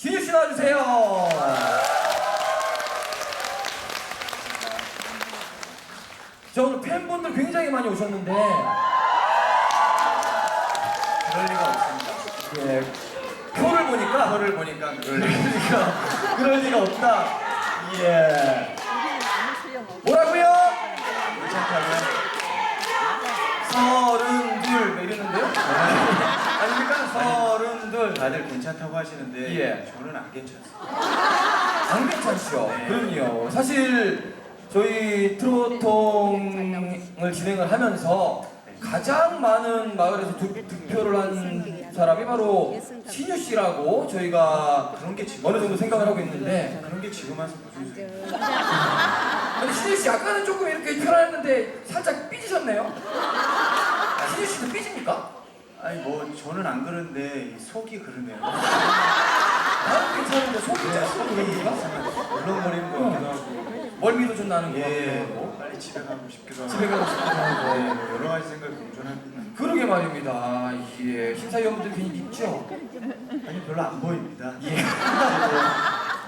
신유 씨 나와주세요. 저 오늘 팬분들 굉장히 많이 오셨는데, 그럴 리가 없습니다. 예, 표를 보니까 표를 보니까 그럴 리가 그러니까 그럴 리가 없다. 예. 뭐라고요? 괜찮다고요? 서른둘 뭐 이랬는데요? 아닙니까? 서른둘. 다들 괜찮다고 하시는데 예. 저는 안 괜찮습니다. 안 괜찮죠? 네. 그럼요. 사실 저희 트로통을 진행을 하면서 가장 많은 마을에서 두, 득표를 한 사람이 바로 신유 씨라고 저희가 그런 게 지금 어느 정도 생각을 하고 있는데 그런 게 지금 와서 무슨 소리예요? 신유 씨 아까는 조금 이렇게 표현했는데 살짝 삐지셨네요. 신유 씨도 삐집니까? 아니 뭐 저는 안 그런데 이 속이 그러네요. 나는 괜찮은데 속이 네, 그런가? 울렁거리는 것 같기도 하고 멀미도 좀 나는 것 예, 같고 뭐 빨리 집에 가고 싶기도 하고 집에 가고 싶기도 하고 네, 뭐 여러 가지 생각이 공존합니다. 그러게 말입니다. 예, 심사위원분들 괜히 믿죠? 아니 별로 안 보입니다. 예. 뭐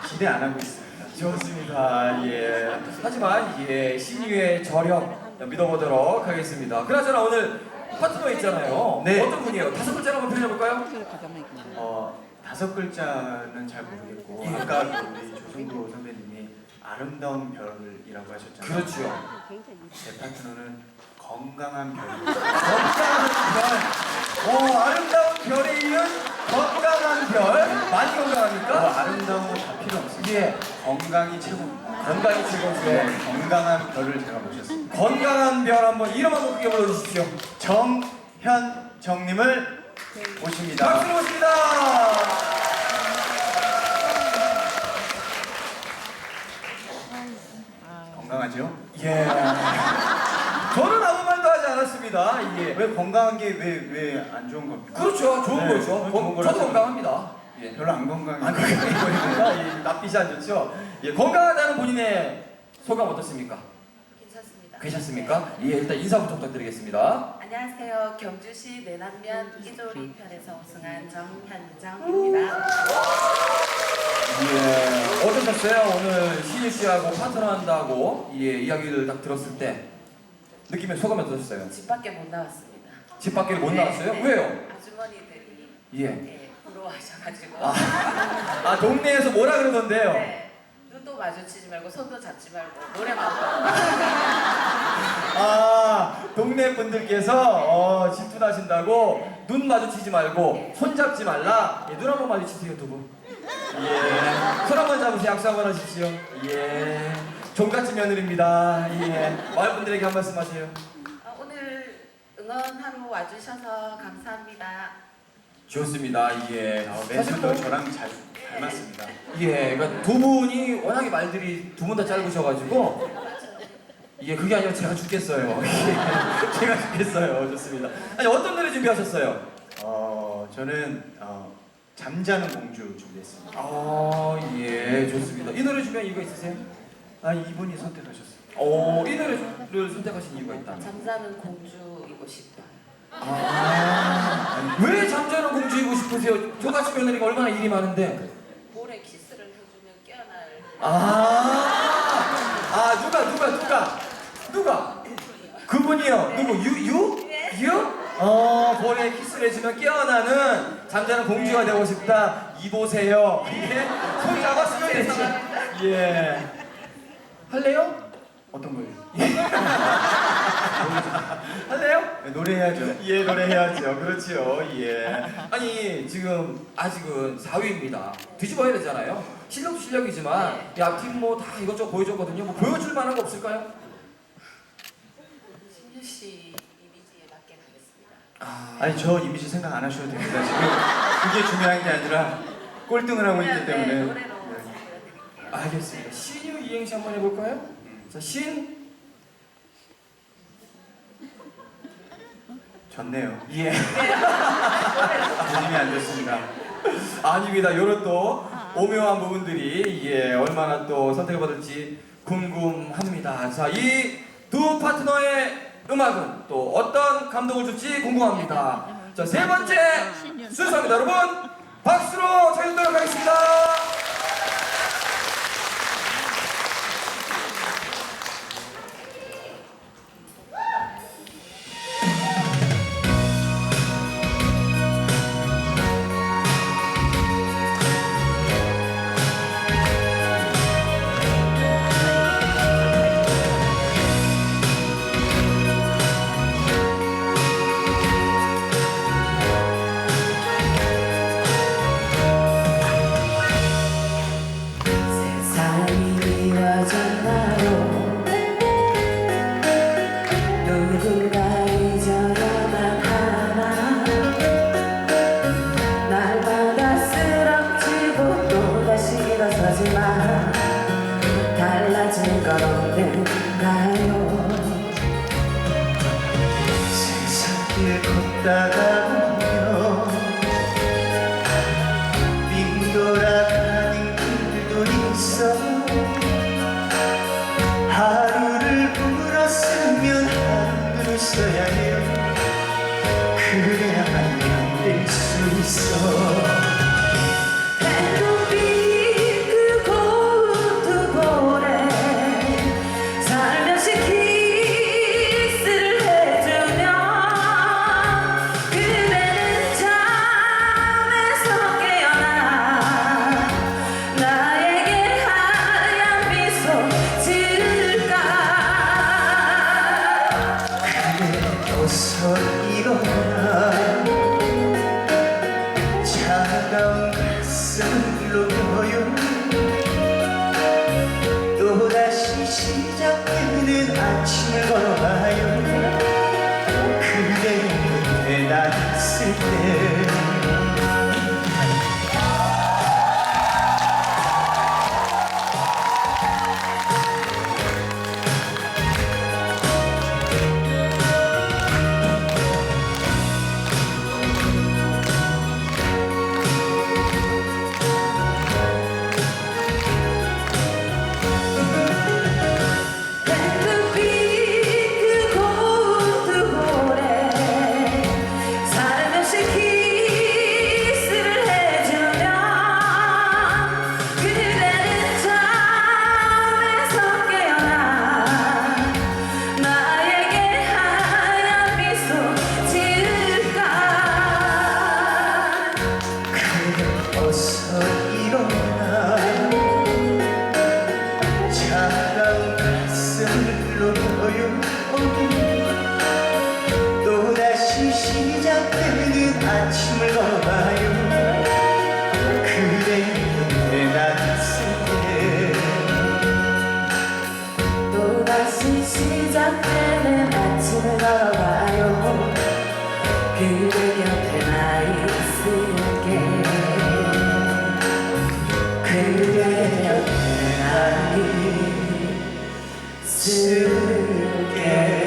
기대 안 하고 있습니다. 좋습니다. 예. 하지만 예, 신유의 저력 믿어보도록 하겠습니다. 그나저나 오늘 파트너 있잖아요. 네. 어떤 분이에요? 다섯 글자로 한번 표현해볼까요? 어 다섯 글자는 잘 모르겠고 예. 아까 그 우리 조성도 선배님이 아름다운 별이라고 하셨잖아요. 그렇죠. 제 파트너는 건강한 별. 건강한 별. 오, 아름다운 별에 이은 건강한 별. 많이 뭐 건강합니까? 아름다운 거 다 필요 없습니다. 예. 건강이 최고입니다. 건강이. 네, 건강한 별을 제가 모셨습니다. 건강한 별 한번 이름 한번 크게 불러주십시오. 정현정님을 모십니다. 박수 모십니다. 건강하죠? 예. 저는 아무 말도 하지 않았습니다. 예. 왜 건강한 게 왜 왜 안 좋은 겁니까? 그렇죠. 좋은 네, 거죠. 좋은 건-. 저도 건강합니다. 예. 별로 안 건강해. 안 건강해 보입니다. 예, 나쁘지 않죠. 예, 건강하다는 본인의 소감 어떻습니까? 괜찮습니다. 괜찮습니까? 예, 일단 인사부터 부탁드리겠습니다. 안녕하세요. 경주시 내남면 이조리 편에서 우승한 정현정입니다. 예, 어떠셨어요? 오늘 신유 씨하고 파트너 한다고 예, 이야기를 딱 들었을 때 느낌의 소감이 어떠셨어요? 집 밖에 못 나왔습니다. 집 밖에 못 네, 나왔어요? 네. 왜요? 아주머니들이 예. 네, 부러워하셔가지고. 아, 아 동네에서 뭐라 그러던데요? 네, 눈도 마주치지 말고 손도 잡지 말고 노래만 아 동네 분들께서 어, 질투나신다고 눈 마주치지 말고 손 잡지 말라. 예, 눈 한번 마주치세요 두분. 예. 손 한번 잡으세요. 약속 한번 하십시오. 예. 종갓집 며느리입니다. 예. 마을 분들에게 한 말씀 하세요. 어, 오늘 응원하러 와주셔서 감사합니다. 좋습니다 예 어, 사실 멘트도 뭐, 저랑 잘 닮았습니다. 예 그러니까 두 분이 워낙에 말들이 두 분 다 짧으셔가지고 예 그게 아니라 제가 죽겠어요 예, 제가 죽겠어요 좋습니다 아니 어떤 노래 준비하셨어요? 어, 저는 어, 잠자는 공주 준비했습니다. 아, 예, 좋습니다. 이 노래 준비한 이유가 있으세요? 아, 이분이 선택하셨어요. 오, 이 노래를 선택하신 이유가 있다. 잠자는 공주이고 싶어요. 아, 왜 잠자는 공주이고 싶으세요? 저같이 며느리가 얼마나 일이 많은데. 볼에 키스를 해주면 깨어날 아, 아, 누가, 누가, 누가, 누가? 그분이요. 누구? 유, 유? 유? 어, 볼에 키스를 해주면 깨어나는 잠자는 공주가 되고 싶다. 이보세요. 이게 손 잡았으면 되지. 예. 할래요? 어떤 거예요? 할래요? 네, 노래해야죠. 예, 노래해야죠. 그렇지요. 예. 아니, 지금 아직은 4위입니다. 뒤집어야 되잖아요. 실력도 실력이지만, 이 앞팀 뭐 다 이것저것 보여줬거든요. 뭐 보여줄 만한 거 없을까요? 신유 씨 이미지에 맞게 가겠습니다. 아, 아니, 저 이미지 생각 안 하셔도 됩니다. 지금 그게 중요한 게 아니라 꼴등을 하고 있기 네, 때문에. 네, 노래로 네. 보여드릴게요. 알겠습니다. 신유 이행시 한번 해볼까요? 자, 신, 좋네요. 예. 도움이 안 됐습니다. 아닙니다. 요런 또 오묘한 부분들이 예, 얼마나 또 선택을 받을지 궁금합니다. 자, 이 두 파트너의 음악은 또 어떤 감동을 줄지 궁금합니다. 자, 세 번째 순서입니다. 여러분, 박수로 찾도록 하겠습니다. 보면 빙 돌아가는 길도 있어. 하루를 울었으면 하루를 써야 해요. 그래야만 견딜 수 있어 일어나 차가운 가슴을 녹여요 또다시 시작되는 아침을 걸어가요. 그대 곁에 나 있을 때 어서 일어나 그대여 나를 쓸게